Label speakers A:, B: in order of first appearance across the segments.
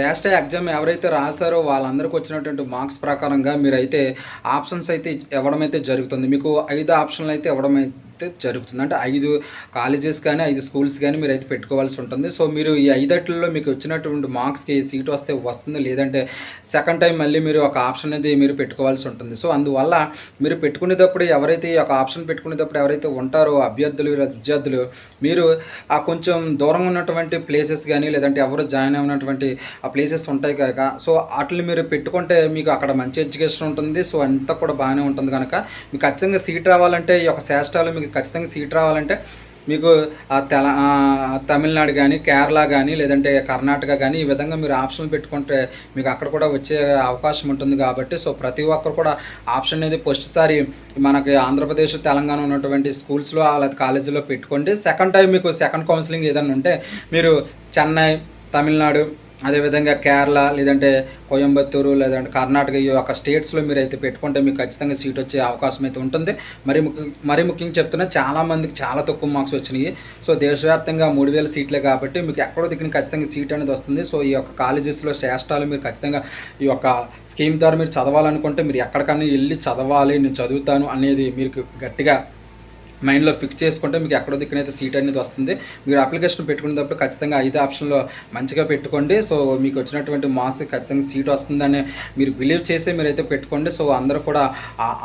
A: Last exam ఎవరైతే రాశారో వాళ్ళందరికీ వచ్చినటువంటి మార్క్స్ ప్రకారంగా మీరైతే ఆప్షన్స్ అయితే ఇవ్వడం అయితే జరుగుతుంది. మీకు ఐదు ఆప్షన్లు అయితే ఇవ్వడం అయితే జరుగుతుంది. అంటే ఐదు కాలేజెస్ కానీ ఐదు స్కూల్స్ కానీ మీరు అయితే పెట్టుకోవాల్సి ఉంటుంది. సో మీరు ఈ ఐదట్లలో మీకు వచ్చినటువంటి మార్క్స్కి సీట్ వస్తే వస్తుంది. లేదంటే సెకండ్ టైం మళ్ళీ మీరు ఒక ఆప్షన్ అనేది మీరు పెట్టుకోవాల్సి ఉంటుంది. సో అందువల్ల మీరు పెట్టుకునేటప్పుడు ఎవరైతే ఈ ఒక ఆప్షన్ పెట్టుకునేటప్పుడు ఎవరైతే ఉంటారో అభ్యర్థులు విద్యార్థులు మీరు ఆ కొంచెం దూరంగా ఉన్నటువంటి ప్లేసెస్ కానీ లేదంటే ఎవరు జాయిన్ అయినటువంటి ప్లేసెస్ ఉంటాయి కనుక. సో వాటిని మీరు పెట్టుకుంటే మీకు అక్కడ మంచి ఎడ్యుకేషన్ ఉంటుంది. సో అంతా కూడా బాగానే ఉంటుంది కనుక. మీకు ఖచ్చితంగా సీట్ రావాలంటే ఈ యొక్క శాస్త్రాలు మీకు ఖచ్చితంగా సీట్ రావాలంటే మీకు తెల తమిళనాడు కానీ కేరళ కానీ లేదంటే కర్ణాటక కానీ ఈ విధంగా మీరు ఆప్షన్లు పెట్టుకుంటే మీకు అక్కడ కూడా వచ్చే అవకాశం ఉంటుంది కాబట్టి. సో ప్రతి ఒక్కరు కూడా ఆప్షన్ అనేది ఫస్ట్సారి మనకి ఆంధ్రప్రదేశ్ తెలంగాణ ఉన్నటువంటి స్కూల్స్లో లేదా కాలేజీలో పెట్టుకోండి. సెకండ్ టైం మీకు సెకండ్ కౌన్సిలింగ్ ఏదైనా ఉంటే మీరు చెన్నై తమిళనాడు అదేవిధంగా కేరళ లేదంటే కోయంబత్తూరు లేదంటే కర్ణాటక ఈ యొక్క స్టేట్స్లో మీరు అయితే పెట్టుకుంటే మీకు ఖచ్చితంగా సీట్ వచ్చే అవకాశం అయితే ఉంటుంది. మరి మరి ముఖ్యంగా చెప్తున్నా చాలామందికి చాలా తక్కువ మార్క్స్ వచ్చినాయి. సో దేశవ్యాప్తంగా మూడు వేల సీట్లే కాబట్టి మీకు ఎక్కడో దిక్కున ఖచ్చితంగా సీట్ అనేది వస్తుంది. సో ఈ యొక్క కాలేజెస్లో శ్రేష్టాలు మీరు ఖచ్చితంగా ఈ యొక్క స్కీమ్ ద్వారా మీరు చదవాలనుకుంటే మీరు ఎక్కడికన్నా వెళ్ళి చదవాలి నేను చదువుతాను అనేది మీకు గట్టిగా మైండ్లో ఫిక్స్ చేసుకుంటే మీకు ఎక్కడో దిక్కునైతే సీట్ అనేది వస్తుంది. మీరు అప్లికేషన్ పెట్టుకునేటప్పుడు ఖచ్చితంగా ఐదు ఆప్షన్లో మంచిగా పెట్టుకోండి. సో మీకు వచ్చినటువంటి మార్క్స్ ఖచ్చితంగా సీట్ వస్తుందని మీరు బిలీవ్ చేసి మీరైతే పెట్టుకోండి. సో అందరూ కూడా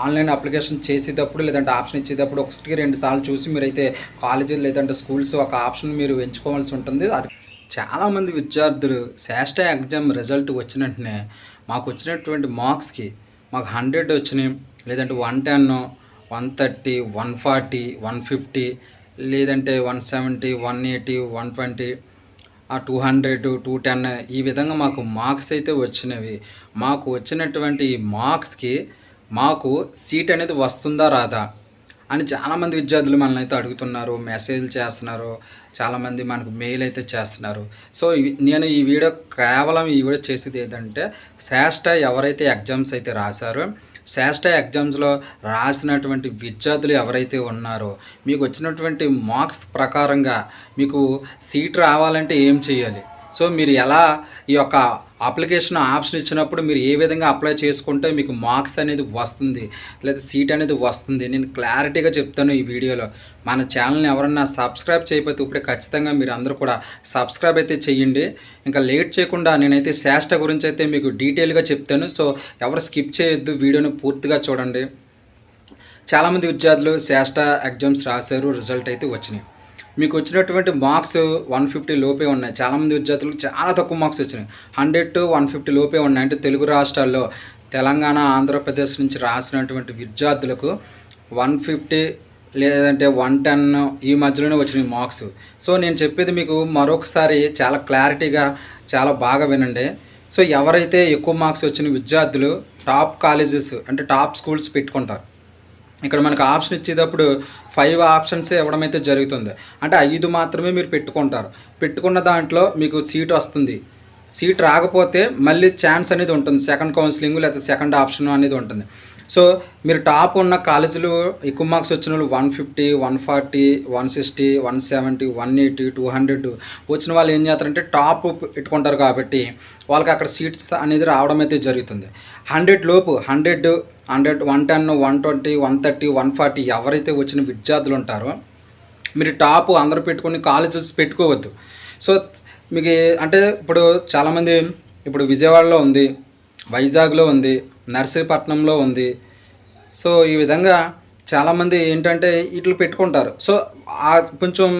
A: ఆన్లైన్ అప్లికేషన్ చేసేటప్పుడు లేదంటే ఆప్షన్ ఇచ్చేటప్పుడు ఒకటికి రెండు సార్లు చూసి మీరైతే కాలేజీ లేదంటే స్కూల్స్ ఒక ఆప్షన్ మీరు ఎంచుకోవాల్సి ఉంటుంది. అది చాలామంది విద్యార్థులు శాస్ట ఎగ్జామ్ రిజల్ట్ వచ్చిన వెంటనే మాకు వచ్చినటువంటి మార్క్స్కి మాకు హండ్రెడ్ వచ్చినాయి. లేదంటే one ten one thirty one forty one fifty లేదంటే one seventy one eighty one twenty two hundred two ten ఈ విధంగా మాకు మార్క్స్ అయితే వచ్చినవి. మాకు వచ్చినటువంటి మార్క్స్కి మాకు సీట్ అనేది వస్తుందా రాదా అని చాలామంది విద్యార్థులు మనల్ని అయితే అడుగుతున్నారు మెసేజ్లు చేస్తున్నారు చాలామంది మనకు మెయిల్ అయితే చేస్తున్నారు. సో నేను ఈ వీడియో కేవలం ఈ వీడియో చేసేది ఏంటంటే శ్రేష్ట ఎవరైతే ఎగ్జామ్స్ అయితే రాశారో శ్రేష్ట ఎగ్జామ్స్లో రాసినటువంటి విద్యార్థులు ఎవరైతే ఉన్నారో మీకు వచ్చినటువంటి మార్క్స్ ప్రకారంగా మీకు సీట్ రావాలంటే ఏం చేయాలి? సో మీరు ఎలా ఈ యొక్క అప్లికేషన్ ఆప్షన్ ఇచ్చినప్పుడు మీరు ఏ విధంగా అప్లై చేసుకుంటే మీకు మార్క్స్ అనేది వస్తుంది లేదా సీట్ అనేది వస్తుంది? నేను క్లారిటీగా చెప్తాను ఈ వీడియోలో. మన ఛానల్ని ఎవరన్నా సబ్స్క్రైబ్ చేయకపోతే ఇప్పుడే ఖచ్చితంగా మీరు అందరూ కూడా సబ్స్క్రైబ్ అయితే చేయండి. ఇంకా లేట్ చేయకుండా నేనైతే శేష్ట గురించి అయితే మీకు డీటెయిల్గా చెప్తాను. సో ఎవరు స్కిప్ చేయొద్దు వీడియోని పూర్తిగా చూడండి. చాలామంది విద్యార్థులు శేష్ట ఎగ్జామ్స్ రాశారు రిజల్ట్ అయితే వచ్చినాయి. మీకు వచ్చినటువంటి మార్క్స్ వన్ ఫిఫ్టీ లోపే ఉన్నాయి. చాలామంది విద్యార్థులకు చాలా తక్కువ మార్క్స్ వచ్చినాయి. హండ్రెడ్ టు వన్ ఫిఫ్టీ లోపే ఉన్నాయి. అంటే తెలుగు రాష్ట్రాల్లో తెలంగాణ ఆంధ్రప్రదేశ్ నుంచి రాసినటువంటి విద్యార్థులకు వన్ ఫిఫ్టీ లేదంటే వన్ టెన్ ఈ మధ్యలోనే వచ్చినాయి మార్క్స్ సో నేను చెప్పేది మీకు మరొకసారి చాలా క్లారిటీగా చాలా బాగా వినండి. సో ఎవరైతే ఎక్కువ మార్క్స్ వచ్చిన విద్యార్థులు టాప్ కాలేజెస్ అంటే టాప్ స్కూల్స్ పెట్టుకుంటారు. ఇక్కడ మనకు ఆప్షన్ ఇచ్చేటప్పుడు ఫైవ్ ఆప్షన్స్ ఇవ్వడం అయితే జరుగుతుంది. అంటే ఐదు మాత్రమే మీరు పెట్టుకుంటారు. పెట్టుకున్న దాంట్లో మీకు సీట్ వస్తుంది. సీట్ రాకపోతే మళ్ళీ ఛాన్స్ అనేది ఉంటుంది. సెకండ్ కౌన్సిలింగ్ లేకపోతే సెకండ్ ఆప్షన్ అనేది ఉంటుంది. సో మీరు టాప్ ఉన్న కాలేజీలు ఎక్కువ మార్క్స్ వచ్చిన వాళ్ళు one fifty one forty one sixty one seventy one eighty two hundred వచ్చిన వాళ్ళు ఏం చేస్తారంటే టాప్ పెట్టుకుంటారు కాబట్టి వాళ్ళకి అక్కడ సీట్స్ అనేది రావడం అయితే జరుగుతుంది. హండ్రెడ్ లోపు hundred hundred one ten one twenty one thirty one forty ఎవరైతే వచ్చిన విద్యార్థులు ఉంటారో మీరు టాప్ అందరూ పెట్టుకుని కాలేజెస్ పెట్టుకోవద్దు. సో మీకు అంటే ఇప్పుడు చాలామంది ఇప్పుడు విజయవాడలో ఉంది వైజాగ్లో ఉంది నర్సీపట్నంలో ఉంది. సో ఈ విధంగా చాలామంది ఏంటంటే ఇట్లు పెట్టుకుంటారు. సో కొంచెం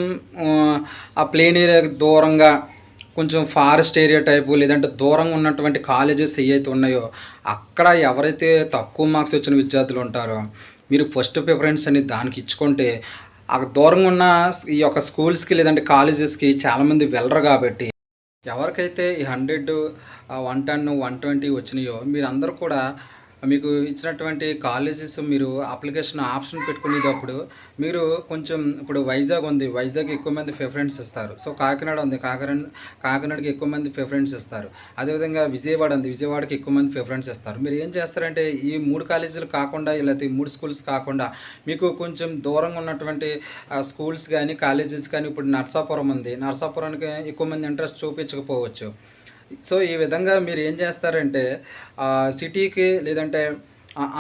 A: ఆ, ప్లేన్ ఏరియాకి దూరంగా కొంచెం ఫారెస్ట్ ఏరియా టైపు లేదంటే దూరంగా ఉన్నటువంటి కాలేజెస్ ఏవైతే ఉన్నాయో అక్కడ ఎవరైతే తక్కువ మార్క్స్ వచ్చిన విద్యార్థులు ఉంటారో మీరు ఫస్ట్ ప్రిఫరెన్స్ అని దానికి ఇచ్చుకుంటే ఆ దూరంగా ఉన్న ఈ యొక్క స్కూల్స్కి లేదంటే కాలేజెస్కి చాలామంది వెళ్ళరు కాబట్టి ఎవరికైతే ఈ hundred one ten one twenty వచ్చినాయో మీరందరూ కూడా మీకు ఇచ్చినటువంటి కాలేజెస్ మీరు అప్లికేషన్ ఆప్షన్ పెట్టుకునేటప్పుడు మీరు కొంచెం ఇప్పుడు వైజాగ్ ఉంది. వైజాగ్ ఎక్కువ మంది ప్రిఫరెన్స్ ఇస్తారు. సో కాకినాడ ఉంది. కాకినాడ కాకినాడకి ఎక్కువ మంది ప్రిఫరెన్స్ ఇస్తారు. అదేవిధంగా విజయవాడ ఉంది. విజయవాడకి ఎక్కువ మంది ప్రిఫరెన్స్ ఇస్తారు. మీరు ఏం చేస్తారంటే ఈ మూడు కాలేజీలు కాకుండా లేకపోతే మూడు స్కూల్స్ కాకుండా మీకు కొంచెం దూరంగా ఉన్నటువంటి స్కూల్స్ కానీ కాలేజెస్ కానీ ఇప్పుడు నర్సాపురం ఉంది. నర్సాపురానికి ఎక్కువ మంది ఇంట్రెస్ట్ చూపించకపోవచ్చు. సో ఈ విధంగా మీరు ఏం చేస్తారంటే సిటీకి లేదంటే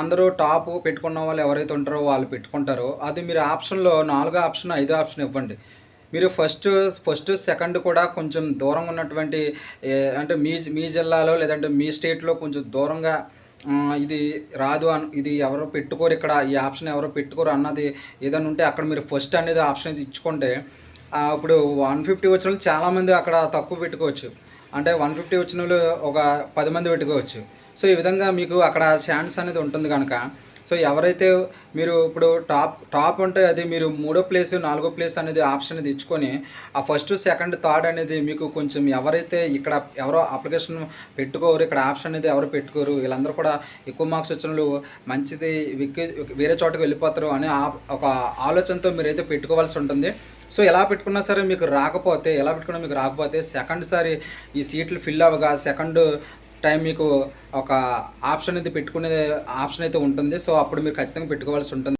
A: అందరూ టాప్ పెట్టుకున్న వాళ్ళు ఎవరైతే ఉంటారో వాళ్ళు పెట్టుకుంటారో అది మీరు ఆప్షన్లో నాలుగో ఆప్షన్ ఐదో ఆప్షన్ ఇవ్వండి. మీరు ఫస్ట్ ఫస్ట్ సెకండ్ కూడా కొంచెం దూరంగా ఉన్నటువంటి అంటే మీ మీ జిల్లాలో లేదంటే మీ స్టేట్లో కొంచెం దూరంగా ఇది రాదు అన్ ఇది ఎవరు పెట్టుకోరు ఇక్కడ ఈ ఆప్షన్ ఎవరు పెట్టుకోరు అన్నది ఏదైనా ఉంటే అక్కడ మీరు ఫస్ట్ అనేది ఆప్షన్ ఇచ్చుకుంటే ఇప్పుడు వన్ ఫిఫ్టీ వచ్చిన వాళ్ళు చాలామంది అక్కడ తక్కువ పెట్టుకోవచ్చు. అంటే వన్ ఫిఫ్టీ వచ్చిన వాళ్ళు ఒక పది మంది పెట్టుకోవచ్చు. సో ఈ విధంగా మీకు అక్కడ ఛాన్స్ అనేది ఉంటుంది కనుక. సో ఎవరైతే మీరు ఇప్పుడు టాప్ టాప్ అంటే అది మీరు మూడో ప్లేస్ నాలుగో ప్లేస్ అనేది ఆప్షన్ అనేది ఇచ్చుకొని ఆ ఫస్ట్ సెకండ్ థర్డ్ అనేది మీకు కొంచెం ఎవరైతే ఇక్కడ ఎవరో అప్లికేషన్ పెట్టుకోరు ఇక్కడ ఆప్షన్ అనేది ఎవరు పెట్టుకోరు వీళ్ళందరూ కూడా ఎక్కువ మార్క్స్ వచ్చిన వాళ్ళు మంచిది వేరే చోటకి వెళ్ళిపోతారు అనే ఆ- ఒక ఆలోచనతో మీరైతే పెట్టుకోవాల్సి ఉంటుంది. సో ఎలా పెట్టుకున్నా సరే మీకు రాకపోతే ఎలా పెట్టుకున్నా మీకు రాకపోతే సెకండ్ సారి ఈ సీట్లు ఫిల్ అవ్వగా సెకండ్ టైం మీకు ఒక ఆప్షన్ అయితే పెట్టుకునే ఆప్షన్ అయితే ఉంటుంది. సో అప్పుడు మీరు ఖచ్చితంగా పెట్టుకోవాల్సి ఉంటుంది.